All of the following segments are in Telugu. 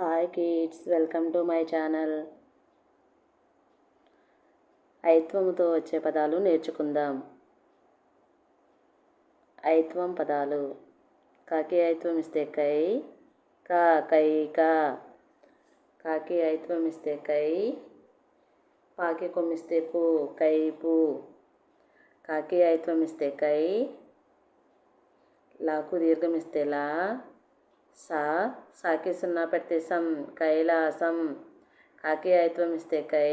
Hi kids welcome to my channel ఐత్వముతో వచ్చే పదాలు నేర్చుకుందాం. ఐత్వం పదాలు. కాకి ఐత్వం ఇస్తే కై కా కై కా. కాకి ఐత్వం ఇస్తే కై పాకి కొమ్మిస్తే పూ కై పూ. కాకి ఐత్వం ఇస్తే కై లాకు దీర్ఘం ఇస్తే లా. సా సాకి సున్నా పెడితే సం కైలాసం. కాకి ఐత్వం ఇస్తే కై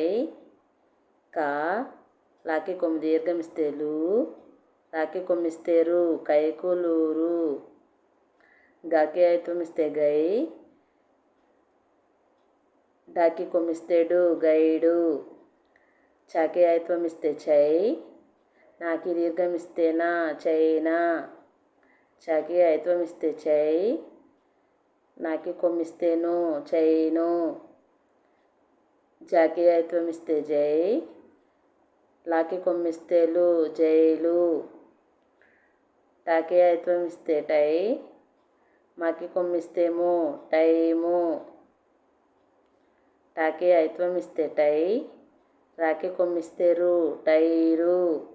కా లాకి కొమ్మి దీర్ఘం ఇస్తే లూ లాకి కొమ్మిస్తే రు కైకులూరు గాకి ఐత్వం ఇస్తే గై డాకి కొమ్మిస్తేడు గైడు చాకి ఐత్వం ఇస్తే చై నాకి దీర్ఘం ఇస్తేనా చైనా. చాకి ఐత్వం ఇస్తే చై నాకి కొమ్మిస్తేను చైను జాకి ఇస్తే జై. లాకి కొమ్మిస్తేలు జైలు టాకి ఇస్తే టై. మాకి కొమ్మిస్తేము టైము. టాకి ఐత్వం ఇస్తే టై. రాకి కొమ్మిస్తేరు టైరు.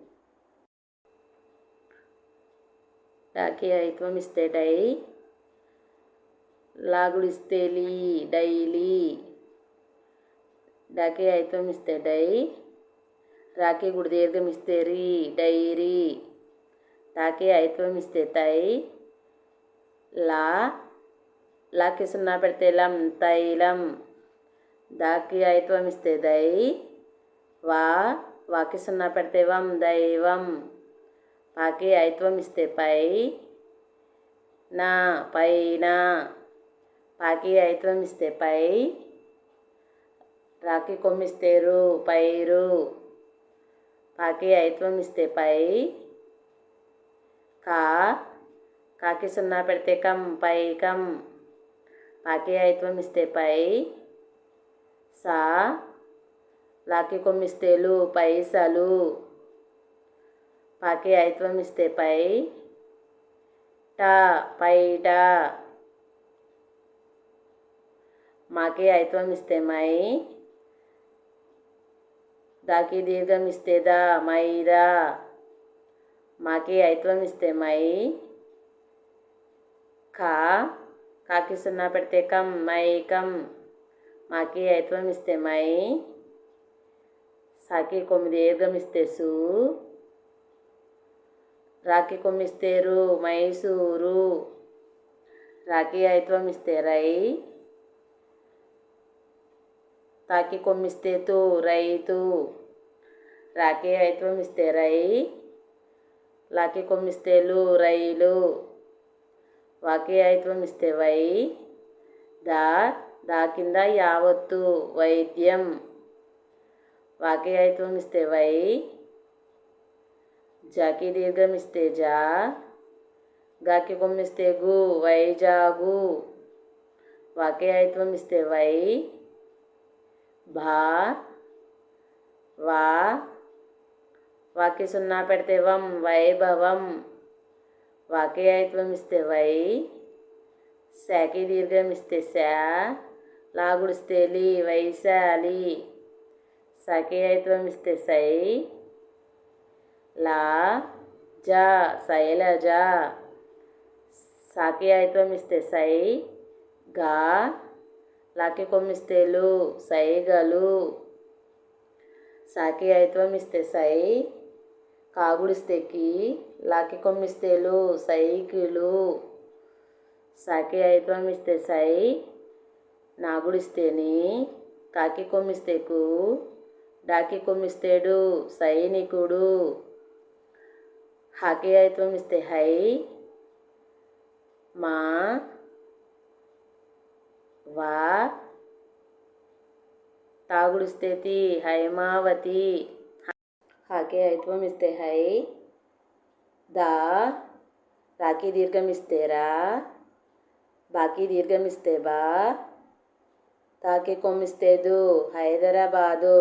టాకి ఐత్వం ఇస్తే టై. లాగుడిస్తే లీ డైలీ. డాకే ఐత్వం ఇస్తే డై రాకి గుడి దీర్ఘం ఇస్తే డైరీ. తాకి ఐత్వం ఇస్తే తై లా లాకి సున్నా పెడితే లం తైలం. దాకి ఐత్వం ఇస్తే దై వా వాకి సున్నా పెడితే వం దైవం. పాకి ఐత్వం ఇస్తే పై నా పైన. పాకి ఐత్వం ఇస్తే పై రాకి కొమ్మిస్తేరు పైరు పాకి ఐత్వం ఇస్తే పై కా కాకి సున్నా పెడితే కం పైకం పాకి ఐత్వం ఇస్తే పై సా లాకి కొమ్మిస్తేలు పైసలు పాకి ఐత్వం ఇస్తే పై టా పైట మాకి ఐత్వం ఇస్తే మై దాకి దీర్ఘం ఇస్తే దా మైదా మాకి ఐత్వం ఇస్తే మై కా కాకి సున్నా పెడితే కం మైకం మాకి ఐత్వం ఇస్తే మై సాకి కొమ్మి దీర్ఘం ఇస్తే సు. రాకి కొమ్మిస్తేరు మైసూరు. రాకి ఐత్వం ఇస్తే రై. రాఖీ కొమ్మిస్తే తూ రైతు రాఖీ ఐత్వం ఇస్తే రై లాఖీ కొమ్మిస్తే లు రైలు వాకి ఇస్తే వై దా దా కింద యావత్తు వైద్యం. వాకి ఇస్తే వై జాకి దీర్ఘం ఇస్తే జా. గాకి కొమ్మిస్తే గు వైజాగు వాకి ఇస్తే వై భా వా వాకి సున్నా పెడితే వం వైభవం వాకి ఐత్వం ఇస్తే వై శాకి దీర్ఘం ఇస్తే శా లాగుడిస్తే లి వైశాలి సాకి ఐత్వం ఇస్తే సై లా జా శైలజ సాకి ఐత్వం ఇస్తే సై గా లాకి కొమ్మిస్తేలు సైగలు సాకి అయిత్వం ఇస్తే సై కాగుడిస్తే కి లాకి కొమ్మిస్తేలు సైకిలు సాకి అయిత్వం ఇస్తే సై నాగుడిస్తేని కాకి కొమ్మిస్తేకు డాకి కొమ్మిస్తేడు సైనికుడు హాకి అయిత్వం ఇస్తే హై మా వా తాగుడుస్తేతి హైమావతి. హాకి ఐత్వం ఇస్తే హై. దా రాకి దీర్ఘం ఇస్తే రా. బాకీ దీర్ఘం ఇస్తే బా. తాకి కొమ్మిస్తే దు Hyderabad.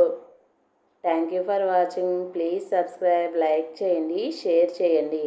Thank you for watching. Please subscribe like చేయండి షేర్ చేయండి.